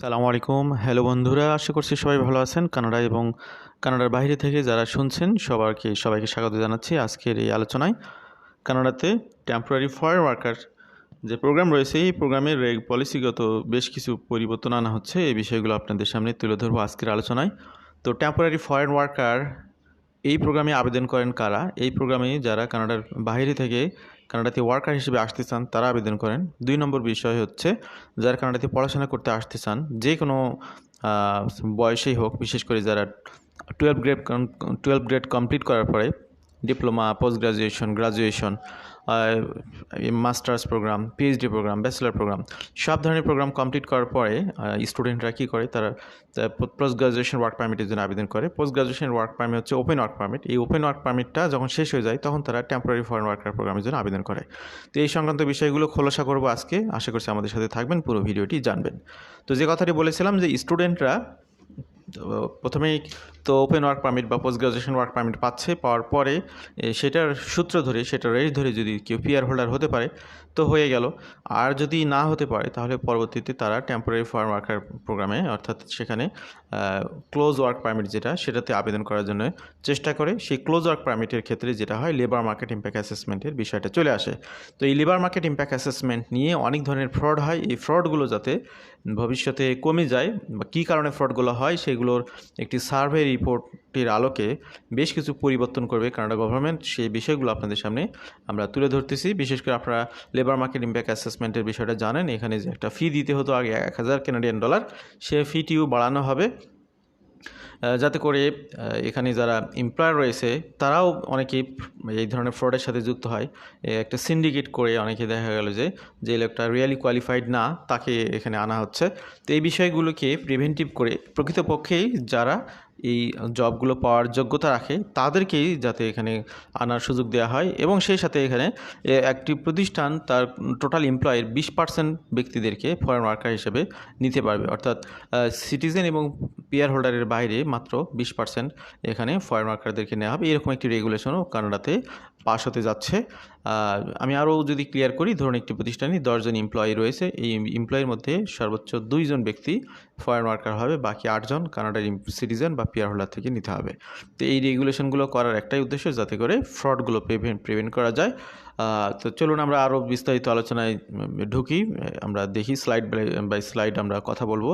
সালামু আলাইকুম। হ্যালো বন্ধুরা, আশা করছি সবাই ভালো আছেন। কানাডা এবং কানাডার বাইরে থেকে যারা শুনছেন সবাইকে সবাইকে স্বাগত জানাচ্ছি আজকের এই আলোচনায়। কানাডাতে টেম্পোরারি ফরেন ওয়ার্কার যে প্রোগ্রাম রয়েছে, এই প্রোগ্রামের রেগ পলিসিগত বেশ কিছু পরিবর্তন আনা হচ্ছে। এই বিষয়গুলো আপনাদের সামনে তুলে ধরবো আজকের আলোচনায়। তো টেম্পোরারি ফরেন ওয়ার্কার এই প্রোগ্রামে আবেদন করেন কারা? এই প্রোগ্রামে যারা কানাডার বাইরে থেকে কানাডাতে ওয়ার্কার হিসেবে আসতে চান, তারা আবেদন করেন। দুই নম্বর বিষয় হচ্ছে, যারা কানাডাতে পড়াশোনা করতে আসতে চান, যে কোনো বয়সেই হোক, বিশেষ করে যারা twelve grade twelve grade complete করার পরে diploma post graduation graduation masters program PhD program, bachelor program, সব ধরনের প্রোগ্রাম কমপ্লিট করার পরে স্টুডেন্টরা কী করে? তারা পোস্ট গ্রাজুয়েশন ওয়ার্ক পারমিটের জন্য আবেদন করে। পোস্ট গ্রাজুয়েশন ওয়ার্ক পারমিট হচ্ছে ওপেন ওয়ার্ক পারমিট এই ওপেন ওয়ার্ক পারমিটটা যখন শেষ হয়ে যায়, তখন তারা টেম্পোরারি ফরেন ওয়ার্কার প্রোগ্রামের জন্য আবেদন করে। তো এই সংক্রান্ত বিষয়গুলো খোলাসা করব আজকে। আশা করছি আমাদের সাথে থাকবেন, পুরো ভিডিওটি জানবেন। তো যে কথাটি বলেছিলাম যে স্টুডেন্টরা প্রথমেই তো ওপেন ওয়ার্ক পারমিট বা পোস্ট গ্রাজুয়েশন ওয়ার্ক পারমিট পাচ্ছে, পাওয়ার পরে সেটার সূত্র ধরে, সেটার রেস ধরে যদি কেউ পিআর হোল্ডার হতে পারে, তো হয়ে গেল। আর যদি না হতে পারে, তাহলে পরবর্তীতে তারা টেম্পোরারি ফরেন ওয়ার্কার প্রোগ্রামে অর্থাৎ সেখানে ক্লোজ ওয়ার্ক পারমিট যেটা, সেটাতে আবেদন করার জন্য চেষ্টা করে। সেই ক্লোজ ওয়ার্ক পারমিটের ক্ষেত্রে যেটা হয় লেবার মার্কেট ইম্প্যাক্ট অ্যাসেসমেন্টের বিষয়টা চলে আসে। তো এই লেবার মার্কেট ইম্প্যাক্ট অ্যাসেসমেন্ট নিয়ে অনেক ধরনের ফ্রড হয়। এই ফ্রডগুলো যাতে ভবিষ্যতে কমে যায় বা কী কারণে ফ্রডগুলো হয়, সেগুলোর একটি সার্ভে রিপোর্টের আলোকে বেশ কিছু পরিবর্তন করবে কানাডা গভর্নমেন্ট। সেই বিষয়গুলো আপনাদের সামনে আমরা তুলে ধরতেছি। বিশেষ করে আপনারা লেবার মার্কেট ইম্প্যাক্ট অ্যাসেসমেন্টের বিষয়টা জানেন। এখানে যে একটা ফি দিতে হতো আগে এক হাজার কানাডিয়ান ডলার সে ফিটিও বাড়ানো হবে। যাতে করে এখানে যারা এমপ্লয়ার রয়েছে, তারাও অনেকেই এই ধরনের ফ্রডের সাথে যুক্ত হয়। একটা সিন্ডিকেট করে অনেকে দেখা গেল যে যে লোকটা রিয়েলি কোয়ালিফাইড না, তাকে এখানে আনা হচ্ছে। তো এই বিষয়গুলোকে প্রিভেন্টিভ করে প্রকৃতপক্ষেই যারা এই জবগুলো পাওয়ার যোগ্যতা রাখে, তাদেরকেই যাতে এখানে আনার সুযোগ দেওয়া হয় এবং সেই সাথে এখানে একটি প্রতিষ্ঠান তার টোটাল এমপ্লয়ের বিশ পার্সেন্ট ব্যক্তিদেরকে ফরেন ওয়ার্কার হিসেবে নিতে পারবে। অর্থাৎ সিটিজেন এবং পিয়ার হোল্ডারের বাইরে মাত্র বিশ পার্সেন্ট এখানে ফরেন ওয়ার্কারদেরকে নেওয়া হবে। এরকম একটি রেগুলেশনও কানাডাতে পাশ হতে যাচ্ছে। আমি আরও যদি ক্লিয়ার করি, ধরুন একটি প্রতিষ্ঠানে দশজন এমপ্লয়ি রয়েছে, এই এমপ্লয়ের মধ্যে সর্বোচ্চ দুইজন ব্যক্তি ফরেন ওয়ার্কার হবে, বাকি আটজন কানাডার সিটিজেন বা পিয়ার হোল্ডার থেকে নিতে হবে। তো এই রেগুলেশনগুলো করার একটাই উদ্দেশ্য যাতে করে ফ্রডগুলো প্রিভেন্ট প্রিভেন্ট করা যায়। তো চলুন আমরা আরও বিস্তারিত আলোচনায় ঢুকি আমরা দেখি স্লাইড বাই স্লাইড আমরা কথা বলব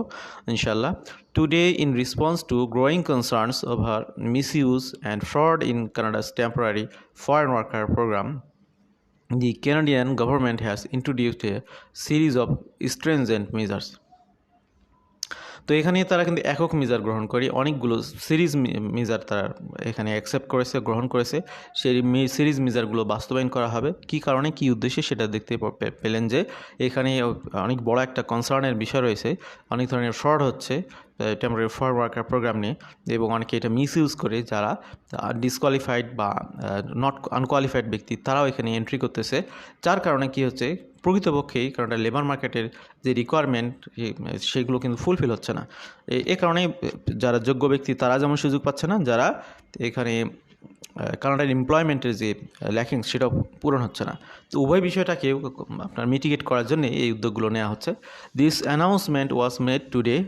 ইনশাল্লাহ today in response to growing concerns over misuse and fraud in Canada's temporary foreign worker program the the Canadian government has introduced a series of stringent measures. তো এখানে তারা কিন্তু একক মিজার গ্রহণ করে। অনেকগুলো সিরিজ মিজার তারা এখানে অ্যাকসেপ্ট করেছে, গ্রহণ করেছে। সেই সিরিজ মিজারগুলো বাস্তবায়ন করা হবে। কি কারণে, কি উদ্দেশ্যে সেটা দেখতে পেলেন যে এখানে অনেক বড় একটা কনসার্নের বিষয় রয়েছে। অনেক ধরনের ফ্রড হচ্ছে। টেম্পোরারি ফরেন ওয়ার্কার প্রোগ্রাম নিয়ে এবং অনেকে এটা মিস ইউজ করে যারা ডিসকোয়ালিফাইড বা নট আনকোয়ালিফাইড ব্যক্তি, তারাও এখানে এন্ট্রি করতেছে। যার কারণে কি হচ্ছে, প্রকৃতপক্ষেই কারণ লেবার মার্কেটের যে রিকোয়ারমেন্ট সেগুলো কিন্তু ফুলফিল হচ্ছে না। এ- কারণে যারা যোগ্য ব্যক্তি, তারা যেমন সুযোগ পাচ্ছে না, যারা এখানে কানাডার এমপ্লয়মেন্টের যে ল্যাকিং সেটাও পূরণ হচ্ছে না। তো উভয় বিষয়টাকে আপনার মিটিগেট করার জন্য এই উদ্যোগগুলো নেওয়া হচ্ছে। This announcement was made today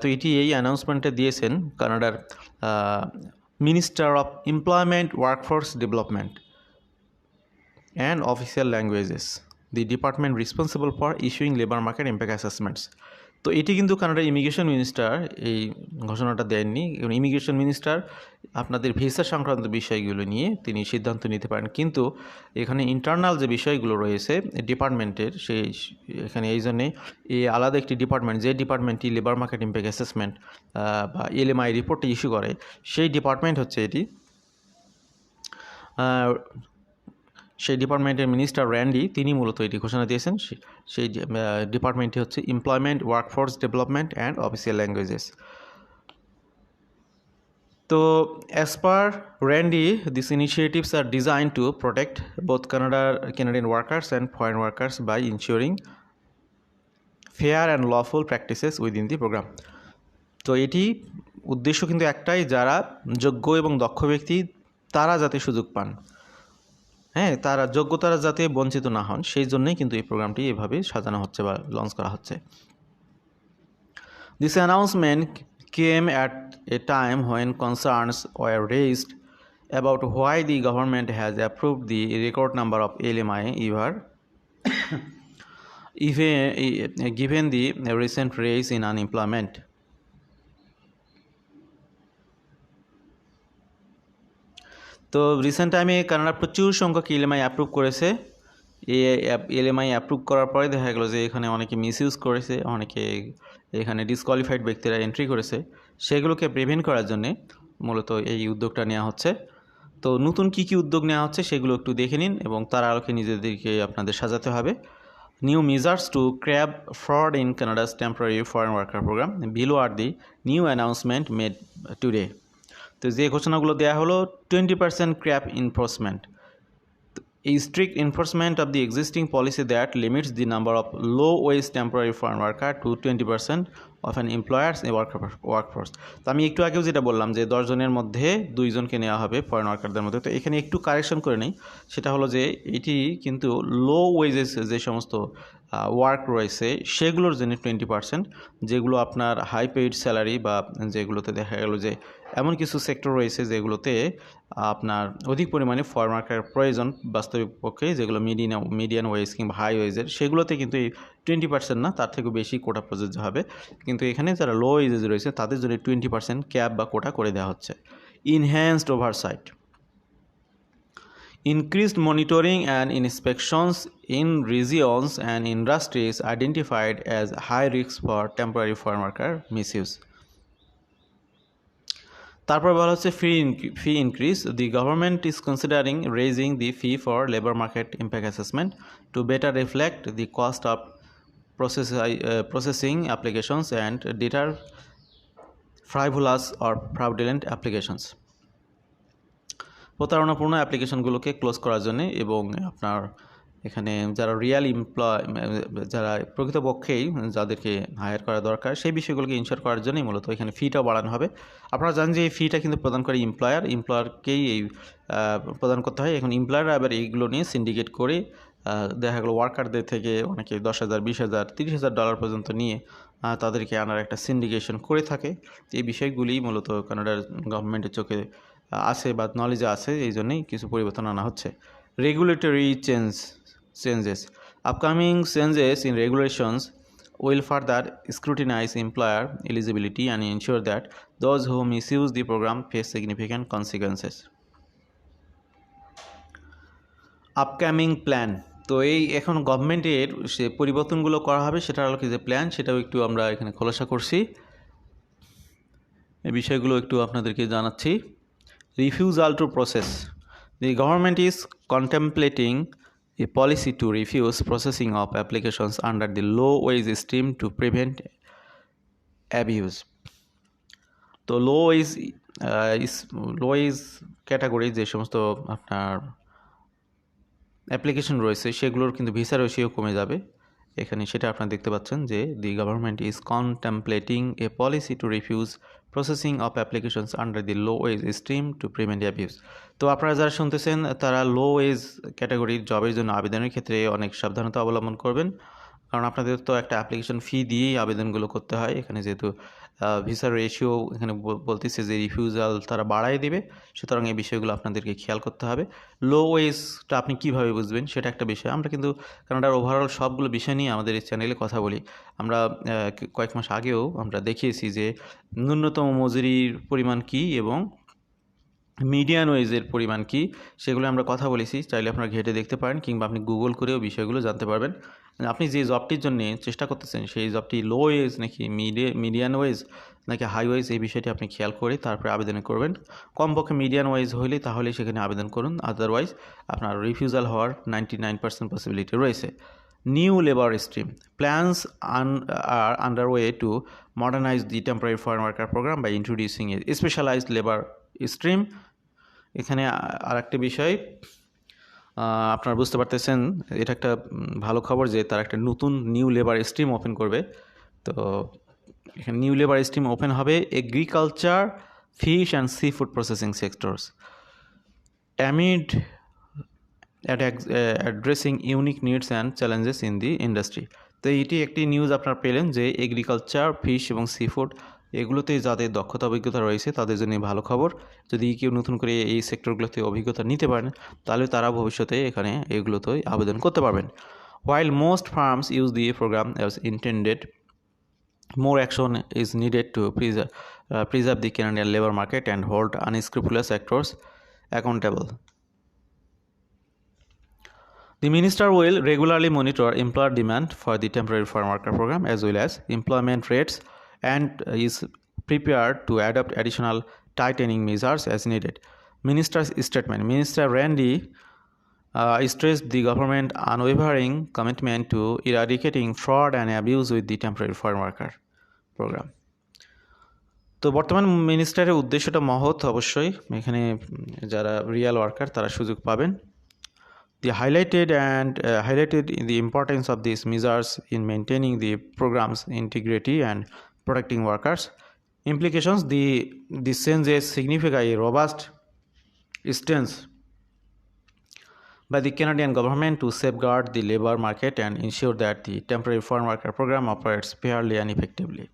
তো এটি এই অ্যানাউন্সমেন্টে দিয়েছেন কানাডার minister of employment workforce development and official languages the department responsible for issuing labour market impact assessments তো এটি কিন্তু কানাডার ইমিগ্রেশন মিনিস্টার এই ঘোষণাটা দেননি। এবং ইমিগ্রেশন মিনিস্টার আপনাদের ভিসা সংক্রান্ত বিষয়গুলো নিয়ে তিনি সিদ্ধান্ত নিতে পারেন। কিন্তু এখানে ইন্টারনাল যে বিষয়গুলো রয়েছে ডিপার্টমেন্টের, সেই এখানে এই জন্যে এই আলাদা একটি ডিপার্টমেন্ট, যে ডিপার্টমেন্টটি লেবার মার্কেট ইম্প্যাক্ট অ্যাসেসমেন্ট বা এলএমআই রিপোর্টটা ইস্যু করে, সেই ডিপার্টমেন্ট হচ্ছে এটি। সেই ডিপার্টমেন্টের মিনিস্টার র্যান্ডি তিনি মূলত এটি ঘোষণা দিয়েছেন। সেই ডিপার্টমেন্টটি হচ্ছে employment workforce development and official languages তো as per Randy this initiatives are design to protect both কানাডার Canadian workers and foreign workers by ensuring fair and lawful practices within the program তো, এটি উদ্দেশ্য কিন্তু একটাই, যারা যোগ্য এবং দক্ষ ব্যক্তি, তারা যাতে সুযোগ পান। হ্যাঁ তারা যোগ্যতারা যাতে বঞ্চিত না হন, সেই জন্যই কিন্তু এই প্রোগ্রামটি এভাবে সাজানো হচ্ছে বা লঞ্চ করা হচ্ছে। This announcement came at a time when concerns were raised about why the government has approve the record number of L M I ever eve given the recent rise in unemployment তো recent টাইমে Canada প্রচুর সংখ্যক ইএলএমআই approve করেছে। এই LMI approve করার পরে দেখা গেলো যে এখানে অনেকে মিসইউজ করেছে, অনেকে এখানে ডিসকোয়ালিফাইড ব্যক্তিরা এন্ট্রি করেছে। সেগুলোকে প্রিভেন্ট করার জন্যে মূলত এই উদ্যোগটা নেওয়া হচ্ছে। তো নতুন কী কী উদ্যোগ নেওয়া হচ্ছে সেগুলো একটু দেখে নিন এবং তার আলোকে নিজেদেরকে আপনাদের সাজাতে হবে। New measures to curb fraud in Canada's temporary foreign worker program below are the new announcement made today তো যে ঘোষণাগুলো দেওয়া হলো twenty percent crack enforcement a strict enforcement of the existing policy that limits the number of low wage temporary foreign worker to 20% of an employer's workforce তো আমি একটু আগেও যেটা বললাম যে দশজনের মধ্যে দুইজনকে নেওয়া হবে ফরেন ওয়ার্কারদের মধ্যে। তো এখানে একটু কারেকশন করে নেই। সেটা হলো যে এটি কিন্তু লো ওয়েজেস যে সমস্ত ওয়ার্ক রয়েছে, সেগুলোর জন্য টোয়েন্টি পার্সেন্ট যেগুলো আপনার হাই পেইড স্যালারি বা যেগুলোতে দেখা গেল যে এমন কিছু সেক্টর রয়েছে যেগুলোতে আপনার অধিক পরিমাণে ফরেন ওয়ার্কার প্রয়োজন বাস্তবিক পক্ষে, যেগুলো মিডিয়ান মিডিয়ান ওয়েজ কিংবা হাই ওয়েজের সেগুলোতে কিন্তু এই টোয়েন্টি পার্সেন্ট না, তার থেকেও বেশি কোটা প্রযোজ্য হবে। কিন্তু এখানে যারা লো ওয়েজেস রয়েছে, তাদের জন্য টোয়েন্টি পার্সেন্ট ক্যাব বা কোটা করে দেওয়া হচ্ছে। Enhanced oversight Increased monitoring and inspections in regions and industries identified as high risk for temporary foreign worker misuse. তারপর বলা হচ্ছে fee fee increase the government is considering raising the fee for labour market impact assessment to better reflect the cost of process, uh, processing applications and deter frivolous or fraudulent. প্রতারণাপূর্ণ অ্যাপ্লিকেশনগুলোকে close করার জন্য এবং আপনার এখানে যারা Real employ যারা প্রকৃতপক্ষেই যাদেরকে হায়ার করা দরকার, সেই বিষয়গুলোকে ইনশোর করার জন্যই মূলত এখানে ফিটাও বাড়ানো হবে। আপনারা জানেন যে এই ফিটা কিন্তু প্রদান করে এমপ্লয়ার এমপ্লয়ারকেই এই প্রদান করতে হয়। এখন এমপ্লয়াররা আবার এইগুলো নিয়ে সিন্ডিকেট করে দেখা গেলো ওয়ার্কারদের থেকে অনেকে দশ হাজার, বিশ হাজার, তিরিশ হাজার ডলার পর্যন্ত নিয়ে তাদেরকে আনার একটা সিন্ডিকেশন করে থাকে। এই বিষয়গুলি মূলত কানাডার গভর্নমেন্টের চোখে আছে বা নলেজে আছে। এই জন্যই কিছু পরিবর্তন আনা হচ্ছে। Regulatory change changes upcoming changes in regulations will further scrutinize employer eligibility and ensure that those who misuse the program face significant consequences. Upcoming plan তো এই এখন গভর্নমেন্টের সে পরিবর্তনগুলো করা হবে, সেটার আলোকে যে প্ল্যান সেটাও একটু আমরা এখানে খোলাসা করছি। এই বিষয়গুলো একটু আপনাদেরকে জানাচ্ছি। Refusal to process the government is contemplating a policy to refuse processing of applications under the low wage scheme to prevent abuse তো low wage low wage category যে সমস্ত আপনার অ্যাপ্লিকেশন রয়েছে সেগুলোর কিন্তু ভিসা রেশিও কমে যাবে এখানে সেটা আপনারা দেখতে পাচ্ছেন যে the government is contemplating a policy to refuse processing of applications under the low wage stream to prevent abuse তো আপনারা যারা শুনতেছেন, তারা লো ওয়েজ ক্যাটাগরির জবের জন্য আবেদনের ক্ষেত্রে অনেক সাবধানতা অবলম্বন করবেন। কারণ আপনাদের তো একটা অ্যাপ্লিকেশন ফি দিয়েই আবেদনগুলো করতে হয়। এখানে যেহেতু ভিসার রেশিও এখানে বলতেছে যে রিফিউজাল তারা বাড়াই দেবে। সুতরাং এই বিষয়গুলো আপনাদেরকে খেয়াল করতে হবে। লো ওয়েজটা আপনি কীভাবে বুঝবেন সেটা একটা বিষয়। আমরা কিন্তু কানাডার ওভারঅল সবগুলো বিষয় নিয়ে আমাদের এই চ্যানেলে কথা বলি। আমরা কয়েক মাস আগেও আমরা দেখিয়েছি যে ন্যূনতম মজুরির পরিমাণ কী এবং মিডিয়ান ওয়েজের পরিমাণ কী, সেগুলো আমরা কথা বলেছি, চাইলে আপনারা ঘেটে দেখতে পারেন কিংবা আপনি গুগল করেও বিষয়গুলো জানতে পারবেন। আপনি যে জবটির জন্য চেষ্টা করতেছেন, সেই জবটি লো ওয়েজ নাকি মিডিয়া মিডিয়ান ওয়েজ নাকি হাই ওয়েজ এই বিষয়টি আপনি খেয়াল করে তারপরে আবেদন করবেন। কমপক্ষে মিডিয়ান ওয়েজ হলে তাহলে সেখানে আবেদন করুন আদারওয়াইজ আপনার রিফিউজাল হওয়ার নাইনটি নাইন পার্সেন্ট পসিবিলিটি রয়েছে। New labour stream plans are under way to modernise the temporary foreign worker program by introducing a specialised labour stream এখানে আর একটি বিষয় আপনারা বুঝতে পারতেছেন, এটা একটা ভালো খবর যে তারা একটা নতুন নিউ লেবার স্ট্রিম ওপেন করবে। তো এখানে নিউ লেবার স্ট্রিম ওপেন হবে agriculture fish and seafood processing sectors aimed at addressing unique needs and challenges in the industry তো এটি একটি নিউজ আপনারা পেলেন যে এগ্রিকালচার ফিশ এবং সি ফুড এগুলোতে যাদের দক্ষতা, অভিজ্ঞতা রয়েছে, তাদের জন্য ভালো খবর। যদি কেউ নতুন করে এই সেক্টরগুলোতে অভিজ্ঞতা নিতে পারেন, তাহলে তারা ভবিষ্যতে এখানে এগুলোতে আবেদন করতে পারবেন। While most firms use the a program as intended more action is needed to preserve preserve the Canadian labour market and hold unscrupulous actors accountable the minister will regularly monitor employer demand for the temporary farm worker program as well as employment rates and is prepared to adopt additional tightening measures as needed. Minister's statement Minister Randy uh, stressed the government unwavering commitment to eradicating fraud and abuse with the temporary foreign worker program. তো বর্তমান মিনিস্টারের উদ্দেশ্যটা মহৎ অবশ্যই এখানে যারা real worker তারা সুযোগ পাবেন The highlighted and uh, highlighted the importance of these measures in maintaining the program's integrity and protecting workers. Implications: The this changes signify a robust stance by the Canadian government to safeguard the labor market and ensure that the temporary foreign worker program operates fairly and effectively.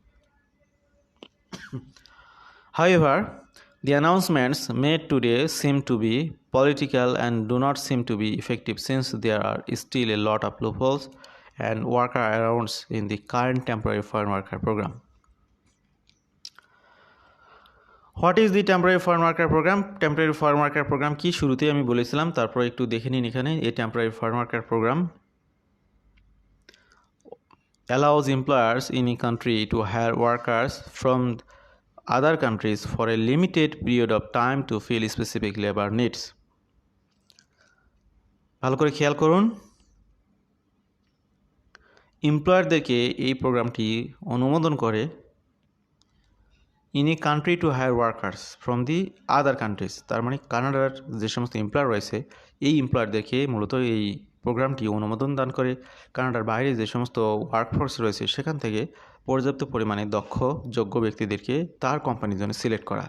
However, the announcements made today seem to be political and do not seem to be effective since there are still a lot of loopholes and workarounds in the current temporary foreign worker program. What is the temporary foreign worker program temporary foreign worker program কি? শুরুতেই আমি বলেছিলাম, তারপর একটু দেখে নিন এখানে, এই temporary foreign worker program allows employers in a country to hire workers from other countries for a limited period of time to fill specific labor needs. ভালো করে খেয়াল করুন। এমপ্লয়ারদেরকে এই প্রোগ্রামটি অনুমোদন করে in a country to hire workers from the other countries তার মানে কানাডার যে সমস্ত এমপ্লয়ার রয়েছে, এই এমপ্লয়ারদেরকে মূলত এই প্রোগ্রামটি অনুমোদন দান করে। কানাডার বাইরে যে সমস্ত ওয়ার্কফোর্স রয়েছে, সেখান থেকে পর্যাপ্ত পরিমাণে দক্ষ, যোগ্য ব্যক্তিদেরকে তার কোম্পানির জন্য সিলেক্ট করা।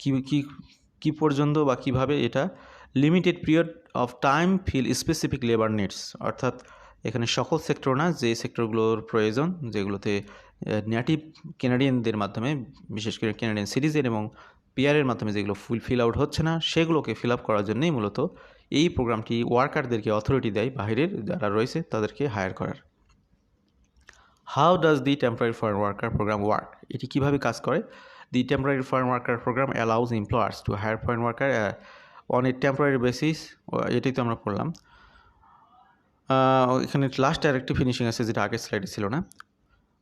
কী কী কী পর্যন্ত বা কীভাবে এটা? Limited period of time fill specific labour needs অর্থাৎ এখানে সকল সেক্টর না, যে সেক্টরগুলোর প্রয়োজন, যেগুলোতে নেটিভ কেনাডিয়ানদের মাধ্যমে, বিশেষ করে কেনাডিয়ান সিটিজেন এবং পিয়ারের মাধ্যমে যেগুলো ফুল ফিল আউট হচ্ছে না, সেগুলোকে ফিল আপ করার জন্যই মূলত এই প্রোগ্রামটি ওয়ার্কারদেরকে অথরিটি দেয় বাহিরের যারা রয়েছে, তাদেরকে হায়ার করার। How does the temporary foreign worker program work এটি কীভাবে কাজ করে? The temporary foreign worker program allows employers to hire foreign worker on a temporary basis এটাই তো আমরা পড়লাম। এখানে লাস্ট আর একটি ফিনিশিং আছে, যেটা আগের স্লাইডে ছিল না।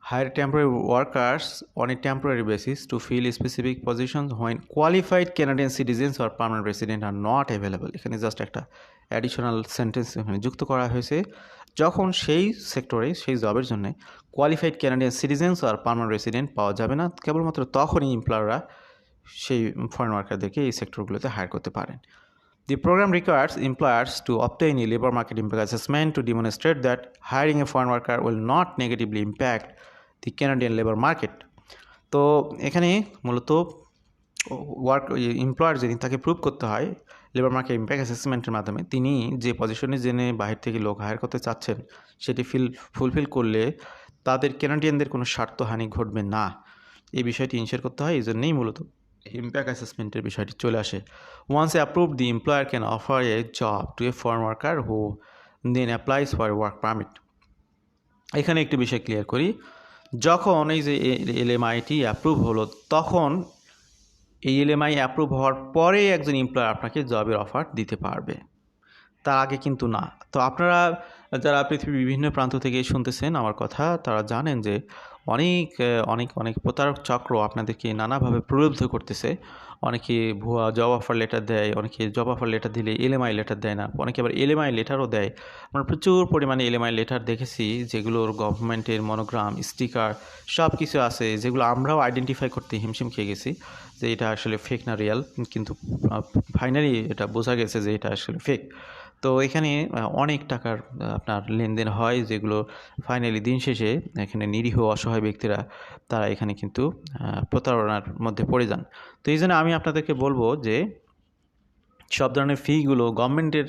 Hire temporary workers on a temporary basis to fill specific positions when qualified Canadian citizens or permanent residents are not available. এখানে জাস্ট একটা অ্যাডিশনাল সেন্টেন্স এখানে যুক্ত করা হয়েছে যখন সেই সেক্টরে সেই জবের জন্য কোয়ালিফাইড ক্যানাডিয়ান সিটিজেন্স আর পারমানেন্ট রেসিডেন্ট পাওয়া যাবে না, কেবলমাত্র তখনই এমপ্লয়াররা সেই ফরেন ওয়ার্কারদেরকে এই সেক্টরগুলোতে হায়ার করতে পারেন the program requires employers to obtain a labour market impact assessment to demonstrate that hiring a foreign worker will not negatively impact the Canadian labour market তো এখানে মূলত ওয়ার্ক এমপ্লয়ার যিনি তাকে প্রুভ করতে হয় লেবার মার্কেট ইম্প্যাক্ট অ্যাসেসমেন্টের মাধ্যমে তিনি যে পজিশনে জেনে বাহির থেকে লোক হায়ার করতে চাচ্ছেন, সেটি ফিল ফুলফিল করলে তাদের ক্যানাডিয়ানদের কোনো স্বার্থহানি ঘটবে না। এই বিষয়টি ইনশিওর করতে হয় এই জন্যেই মূলত ইম্প্যাক্ট অ্যাসেসমেন্টের বিষয়টি চলে আসে। Once a approve the employer can offer a job to a foreign worker who then applies for work permit এখানে একটি বিষয় ক্লিয়ার করি যখন এই যে এলএমআইটি অ্যাপ্রুভ হলো, তখন এই এলএমআই অ্যাপ্রুভ হওয়ার পরে একজন এমপ্লয়ার আপনাকে জবের অফার দিতে পারবে। তার আগে কিন্তু না। তো আপনারা যারা পৃথিবীর বিভিন্ন প্রান্ত থেকে শুনতেছেন আমার কথা, তারা জানেন যে অনেক অনেক অনেক প্রতারক চক্র আপনাদেরকে নানাভাবে প্রলুব্ধ করতেছে। অনেকে ভুয়া জব অফার লেটার দেয়, অনেকে জব অফার লেটার দিলে এলএমআই লেটার দেয় না, অনেকে আবার এলএমআই লেটারও দেয়। আমরা প্রচুর পরিমাণে এলএমআই লেটার দেখেছি, যেগুলোর গভর্নমেন্টের মনোগ্রাম স্টিকার সব কিছু আছে, যেগুলো আমরাও আইডেন্টিফাই করতে হিমশিম খেয়ে গেছি যে এটা আসলে ফেক না রিয়াল কিন্তু ফাইনালি এটা বোঝা গেছে যে এটা আসলে ফেক তো এখানে অনেক টাকার আপনার লেনদেন হয় যেগুলো ফাইনালি দিন শেষে এখানে নিরীহ অসহায় ব্যক্তিরা, তারা এখানে কিন্তু প্রতারণার মধ্যে পড়ে যান। তো এই জন্য আমি আপনাদেরকে বলব যে, সব ধরনের ফিগুলো গভর্নমেন্টের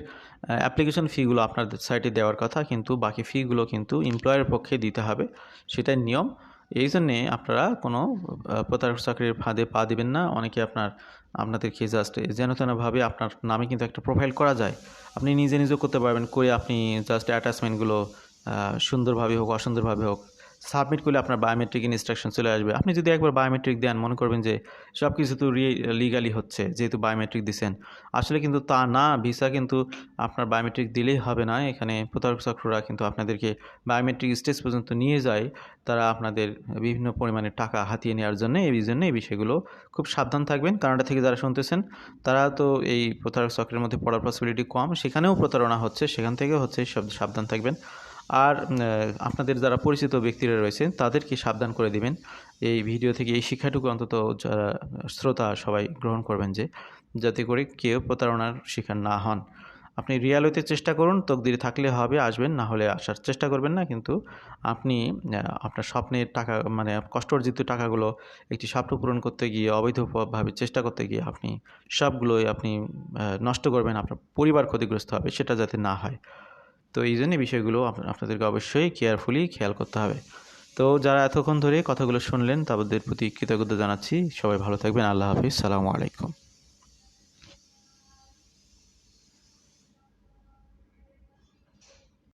অ্যাপ্লিকেশন ফিগুলো আপনার সাইটে দেওয়ার কথা, কিন্তু বাকি ফিগুলো কিন্তু এমপ্লয়ের পক্ষে দিতে হবে, সেটাই নিয়ম। এই জন্যে আপনারা কোনো প্রতারক চাকরির ফাঁদে পা দিবেন না। অনেকে আপনার আপনাদেরকে জাস্ট যেন তেনভাবে আপনার নামে কিন্তু একটা প্রোফাইল করা যায়। আপনি নিজে নিজেও করতে পারবেন, করে আপনি জাস্ট অ্যাটাচমেন্টগুলো সুন্দরভাবে হোক, অসুন্দরভাবে হোক। সাবমিট করলে আপনার বায়োমেট্রিক ইনস্ট্রাকশন চলে আসবে। আপনি যদি একবার বায়োমেট্রিক দেন, মনে করবেন যে সব কিছু তো লিগালি হচ্ছে, যেহেতু বায়োমেট্রিক দিচ্ছেন আসলে কিন্তু তা না ভিসা কিন্তু আপনার বায়োমেট্রিক দিলেই হবে না। এখানে প্রতারক চক্ররা কিন্তু আপনাদেরকে বায়োমেট্রিক স্টেজ পর্যন্ত নিয়ে যায়। তারা আপনাদের বিভিন্ন পরিমাণে টাকা হাতিয়ে নেওয়ার জন্য, এই জন্য এই বিষয়গুলো খুব সাবধান থাকবেন। কানাডা থেকে যারা শুনতেছেন, তারা তো এই প্রতারক চক্রের মধ্যে পড়ার পসিবিলিটি কম। সেখানেও প্রতারণা হচ্ছে, সেখান থেকেও হচ্ছে, সব সাবধান থাকবেন। আর আপনাদের যারা পরিচিত ব্যক্তিরা রয়েছেন, তাদেরকে সাবধান করে দিবেন। এই ভিডিও থেকে এই শিক্ষাটুকু অন্তত যারা শ্রোতা, সবাই গ্রহণ করবেন যে, যাতে করে কেউ প্রতারণার শিকার না হন। আপনি রিয়াল হইতে চেষ্টা করুন, তকদিরে থাকলে হবে, আসবেন, না হলে আসার চেষ্টা করবেন না, কিন্তু আপনি আপনার স্বপ্নের টাকা মানে কষ্ট অর্জিত টাকাগুলো একটি স্বপ্ন পূরণ করতে গিয়ে, অবৈধভাবে চেষ্টা করতে গিয়ে আপনি সবগুলোই আপনি নষ্ট করবেন, আপনার পরিবার ক্ষতিগ্রস্ত হবে, সেটা যাতে না হয়। তো এই জন্য বিষয়গুলো আপনাদেরকে অবশ্যই কেয়ারফুলি খেয়াল করতে হবে। তো যারা এতক্ষণ ধরে কথাগুলো শুনলেন তাদের প্রতি কৃতজ্ঞতা জানাচ্ছি। সবাই ভালো থাকবেন। আল্লাহ হাফিজ। সালামু আলাইকুম।